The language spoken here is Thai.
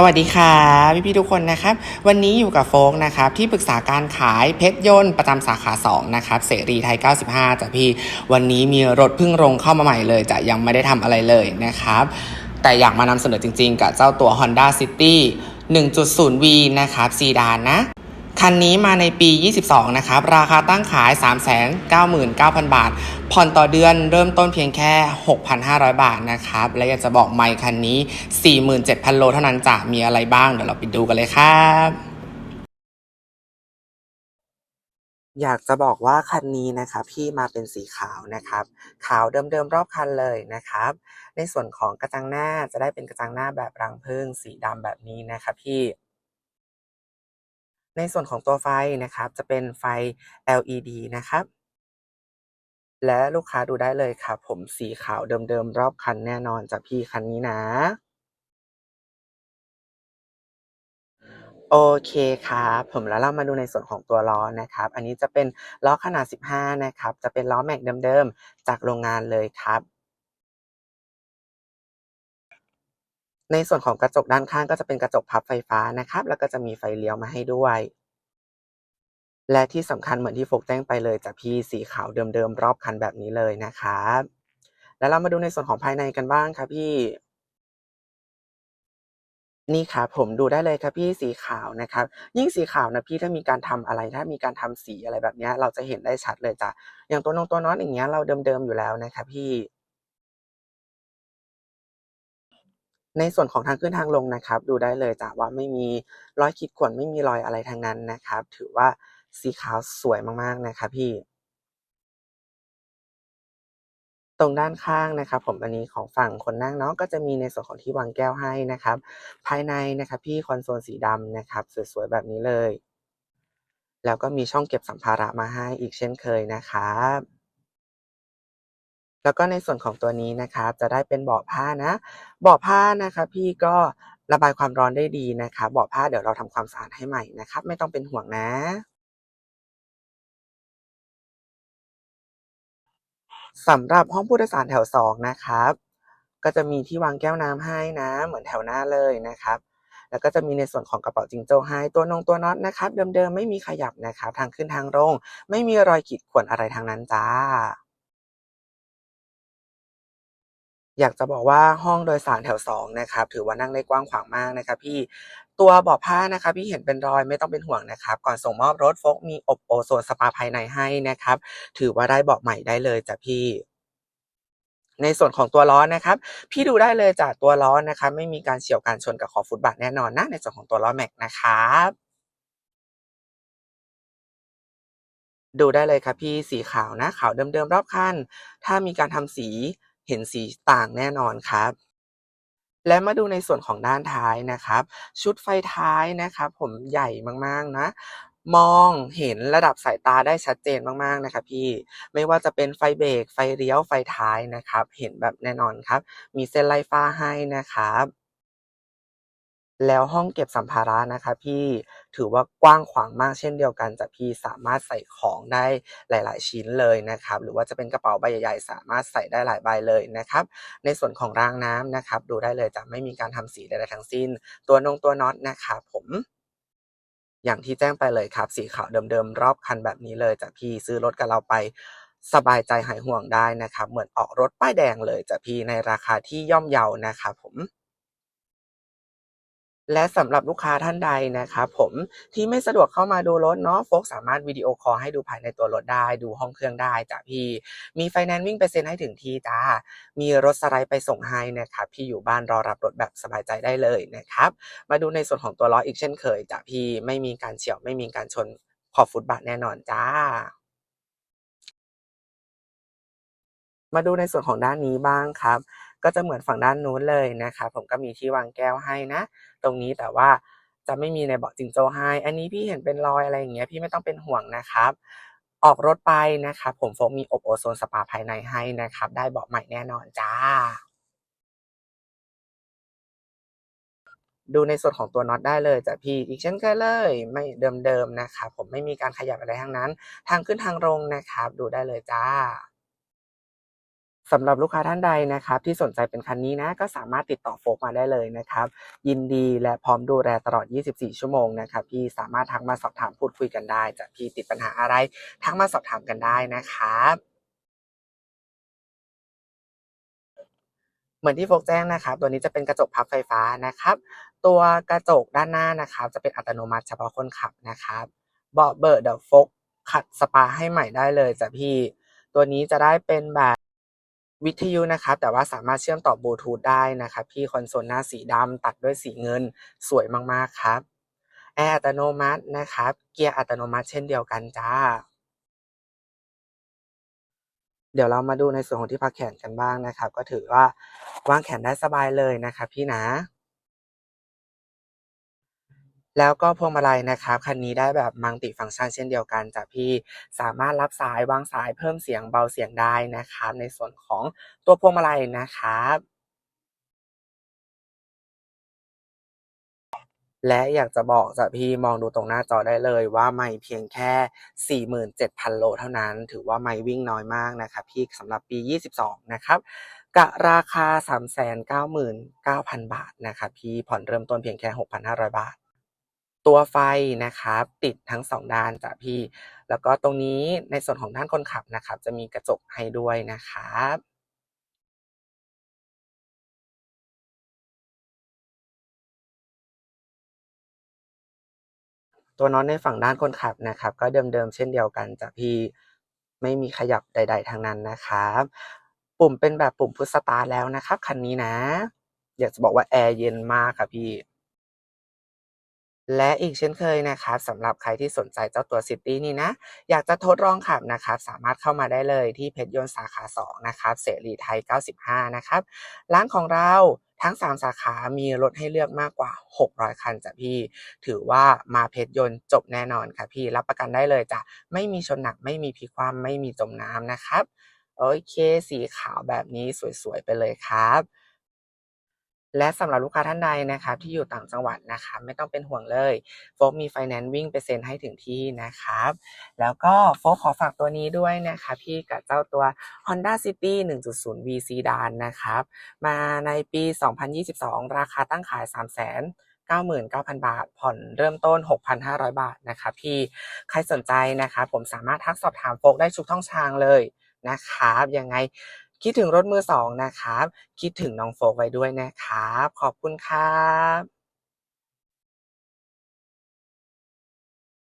สวัสดีค่ะพี่พี่ๆทุกคนนะครับ วันนี้อยู่กับโฟกนะครับที่ปรึกษาการขายเพชรยนต์ประจำสาขา2นะครับเสรีไทย 95จ้ะพี่วันนี้มีรถพึ่งลงเข้ามาใหม่เลยจะยังไม่ได้ทำอะไรเลยนะครับ แต่อยากมานำเสนอจริงๆ กับเจ้าตัว Honda City 1.0V นะครับซีดานนะคันนี้มาในปี 22 นะครับ ราคาตั้งขาย 399,000 บาท ผ่อนต่อเดือนเริ่มต้นเพียงแค่ 6,500 บาทนะครับ และอยากจะบอกไมค์คันนี้ 47,000 โลเท่านั้นจะมีอะไรบ้าง เดี๋ยวเราไปดูกันเลยครับอยากจะบอกว่าคันนี้นะครับพี่มาเป็นสีขาวนะครับ ขาวเดิมๆรอบคันเลยนะครับ ในส่วนของกระจังหน้าจะได้เป็นกระจังหน้าแบบรังผึ้งสีดำแบบนี้นะครับพี่ ในส่วนของตัวไฟนะครับ จะเป็นไฟ LED นะครับ และลูกค้าดูได้เลยครับผมสีขาวเดิมๆ รอบคันแน่นอนจากพี่คันนี้นะ โอเคครับผมแล้วเรามาดูในส่วนของตัวล้อนะครับ อันนี้จะเป็นล้อขนาด 15 นะครับ จะเป็นล้อแม็กเดิมๆ จากโรงงานเลยครับในส่วนของกระจกด้านข้างก็จะเป็นกระจกพับไฟฟ้านะครับ แล้วก็จะมีไฟเลี้ยวมาให้ด้วย และที่สำคัญเหมือนที่โฟกแจ้งไปเลยจากพี่สีขาวเดิมๆรอบคันแบบนี้เลยนะครับแล้วเรามาดูในส่วนของภายในกันบ้างครับพี่ นี่ครับผมดูได้เลยครับพี่สีขาวนะครับ ยิ่งสีขาวนะพี่ถ้ามีการทำอะไรถ้ามีการทำสีอะไรแบบนี้เราจะเห็นได้ชัดเลยจ้ะอย่างตัวนงตัวน็อตอย่างเงี้ยเราเดิมๆอยู่แล้วนะครับพี่ในส่วนของทางขึ้นทางลงนะครับ ดูได้เลยจ้ะว่าไม่มีรอยขีดข่วนไม่มีรอยอะไรทั้งนั้นนะครับ ถือว่า สีขาวสวยมากๆนะครับพี่ ตรงด้านข้างนะครับ ผมอันนี้ของฝั่งคนนั่งเนาะก็จะมีในส่วนของที่วางแก้วให้นะครับ ภายในนะครับพี่คอนโซลสีดำนะครับ สวยๆแบบนี้เลย แล้วก็มีช่องเก็บสัมภาระมาให้อีกเช่นเคยนะครับแล้วก็ในส่วนของตัวนี้นะครับจะได้เป็นเบาะผ้านะเบาะผ้านะครับพี่ก็ระบายความร้อนได้ดีนะครับเบาะผ้าเดี๋ยวเราทำความสะอาดให้ใหม่นะครับ ไม่ต้องเป็นห่วงนะ สำหรับห้องผู้โดยสารแถว2นะครับ ก็จะมีที่วางแก้วน้ำให้นะ เหมือนแถวหน้าเลยนะครับ แล้วก็จะมีในส่วนของกระเป๋าจิงโจ้ให้ตัวนงตัวน็อตนะครับ เดิมๆไม่มีขยับนะครับ ทางขึ้นทางลงไม่มีรอยขีดข่วนอะไรทั้งนั้นจ้าอยากจะบอกว่าห้องโดยสารแถว2นะครับ ถือว่านั่งได้กว้างขวางมากนะครับ พี่ ตัวเบาะผ้านะครับที่เห็นเป็นรอยไม่ต้องเป็นห่วงนะครับ ก่อนส่งมอบรถโฟกมีอบโอโซนสปาภายในให้นะครับ ถือว่าได้เบาะใหม่ได้เลยจ้ะพี่ในส่วนของตัวล้อนะครับ พี่ดูได้เลยจ้ะตัวล้อนะครับไม่มีการเฉี่ยวการชนกับขอบฟุตบาทแน่นอนนะ ในส่วนของตัวล้อแม็กนะครับดูได้เลยครับพี่สีขาวนะขาวเดิมๆรอบคันถ้ามีการทำสีเห็นสีต่างแน่นอนครับ และมาดูในส่วนของด้านท้ายนะครับ ชุดไฟท้ายนะครับผมใหญ่มากๆนะมองเห็นระดับสายตาได้ชัดเจนมากๆนะครับพี่ไม่ว่าจะเป็นไฟเบรกไฟเลี้ยวไฟท้ายนะครับ เห็นแบบแน่นอนครับ มีเส้นไล่ฟ้าให้นะครับ แล้วห้องเก็บสัมภาระนะครับพี่ถือว่ากว้างขวางมากเช่นเดียวกันจ้ะพี่สามารถใส่ของได้หลาย ๆ ชิ้นเลยนะครับหรือว่าจะเป็นกระเป๋าใบใหญ่ๆ สามารถใส่ได้หลายใบเลยนะครับ ในส่วนของรางน้ำนะครับ ดูได้เลยจะไม่มีการทำสีใดๆทั้งสิ้น ตัวนงตัวน็อตนะครับผมอย่างที่แจ้งไปเลยครับ สีขาวเดิมๆรอบคันแบบนี้เลยจ้ะพี่ซื้อรถกับเราไปสบายใจหายห่วงได้นะครับ เหมือนออกรถป้ายแดงเลยจ้ะพี่ในราคาที่ย่อมเยานะครับผม และสำหรับลูกค้าท่านใดนะครับผมที่ไม่สะดวกเข้ามาดูรถเนาะโฟล์กสามารถวิดีโอคอลให้ดูภายในตัวรถได้ ดูห้องเครื่องได้จ้ะพี่ มีไฟแนนซ์วิ่งไปเซ็นให้ถึงที่จ้ะมีรถสไลด์ไปส่งให้นะครับพี่อยู่บ้านรอรับรถแบบสบายใจได้เลยนะครับมาดูในส่วนของตัวล้ออีกเช่นเคยจ้ะพี่ไม่มีการเฉียวไม่มีการชนขอบฟุตบาทแน่นอนจ้ะมาดูในส่วนของด้านนี้บ้างครับ ก็จะเหมือนฝั่งด้านนู้นเลยนะครับผมก็มีที่วางแก้วให้นะ ตรงนี้แต่ว่าจะไม่มีในเบาะจิงโจ้ให้ อันนี้พี่เห็นเป็นรอยอะไรอย่างเงี้ยพี่ไม่ต้องเป็นห่วงนะครับ ออกรถไปนะครับผมโฟกมีอบโอโซนสปาภายในให้นะครับ ได้เบาะใหม่แน่นอนจ้ะดูในส่วนของตัวน็อตได้เลยจ้ะพี่อีกเช่นเคยเลยไม่เดิมๆนะครับผมไม่มีการขยับอะไรทั้งนั้น ทางขึ้นทางลงนะครับ ดูได้เลยจ้ะ สำหรับลูกค้าท่านใดนะครับ ที่สนใจเป็นคันนี้นะก็สามารถติดต่อโฟกมาได้เลยนะครับ ยินดีและพร้อมดูแลตลอด 24 ชั่วโมงนะครับพี่สามารถทักมาสอบถามพูดคุยกันได้จะพี่ติดปัญหาอะไร ทักมาสอบถามกันได้นะครับเหมือนที่โฟกแจ้งนะครับ ตัวนี้จะเป็นกระจกพับไฟฟ้านะครับ ตัวกระจกด้านหน้านะครับ จะเป็นอัตโนมัติเฉพาะคนขับนะครับ เบาะเบิดเดี๋ยวโฟกขัดสปาให้ใหม่ได้เลยจ้ะพี่ ตัวนี้จะได้เป็นแบบ วิทยุนะครับแต่ว่าสามารถเชื่อมต่อบลูทูธได้นะครับพี่คอนโซลหน้าสีดำตัดด้วยสีเงินสวยมากๆครับแอร์อัตโนมัตินะครับ เกียร์อัตโนมัติเช่นเดียวกันจ้า เดี๋ยวเรามาดูในส่วนของที่พักแขนกันบ้างนะครับ ก็ถือว่าวางแขนได้สบายเลยนะครับพี่นะ แล้วก็พวงมาลัยนะครับคันนี้ได้แบบ multi function เช่นเดียวกันจ้ะพี่สามารถรับสายวางสายเพิ่มเสียงเบาเสียงได้นะครับในส่วนของตัวพวงมาลัยนะครับและอยากจะบอกจ้ะพี่มองดูตรงหน้าจอได้เลยว่าไมค์เพียงแค่ 47,000 โลเท่านั้น ถือว่าไมค์วิ่งน้อยมากนะครับพี่สำหรับปี 22 นะครับกับราคา 399,000 บาทนะครับพี่ผ่อนเริ่มต้นเพียงแค่ 6,500 บาท ตัวไฟนะครับติดทั้ง 2 ด้านจ้ะพี่ แล้วก็ตรงนี้ในส่วนของด้านคนขับนะครับ จะมีกระจกให้ด้วยนะครับตัวน็อตในฝั่งด้านคนขับนะครับ ก็เดิมๆเช่นเดียวกันจ้ะพี่ไม่มีขยับใด ๆทั้งนั้นนะครับ ปุ่มเป็นแบบปุ่ม Push Start แล้วนะครับ คันนี้นะ อยากจะบอกว่าแอร์เย็นมากค่ะพี่ และอีกเช่นเคยนะครับสำหรับใครที่สนใจเจ้าตัว City นี้นะ อยากจะทดลองขับนะครับสามารถเข้ามาได้เลยที่เพชรยนต์สาขา 2 นะครับ เสรีไทย 95 นะครับ ร้านของเราทั้ง 3 สาขามีรถให้เลือกมากกว่า 600 คันจ้ะพี่ ถือว่ามาเพชรยนต์จบแน่นอนค่ะพี่ รับประกันได้เลยจ้ะ ไม่มีชนหนัก ไม่มีพิคว่ำไม่มีจมน้ำนะครับ โอเค สีขาวแบบนี้สวยๆ ไปเลยครับ และสำหรับลูกค้าท่านใดนะครับที่อยู่ต่างจังหวัดนะครับไม่ต้องเป็นห่วงเลยโฟกมีไฟแนนซ์วิ่งไปเซ็นให้ถึงที่นะครับ แล้วก็โฟกขอฝากตัวนี้ด้วยนะครับพี่กับเจ้าตัว Honda City 1.0 V Sedan นะครับ มาในปี 2022 ราคาตั้งขาย399,000 บาท ผ่อนเริ่มต้น 6,500 บาทนะครับพี่ใครสนใจนะครับผมสามารถทักสอบถามโฟกได้ทุกช่องทางเลยนะครับยังไง คิดถึงรถมือสองนะครับ คิดถึงน้องโฟล์กไว้ด้วยนะครับ ขอบคุณครับ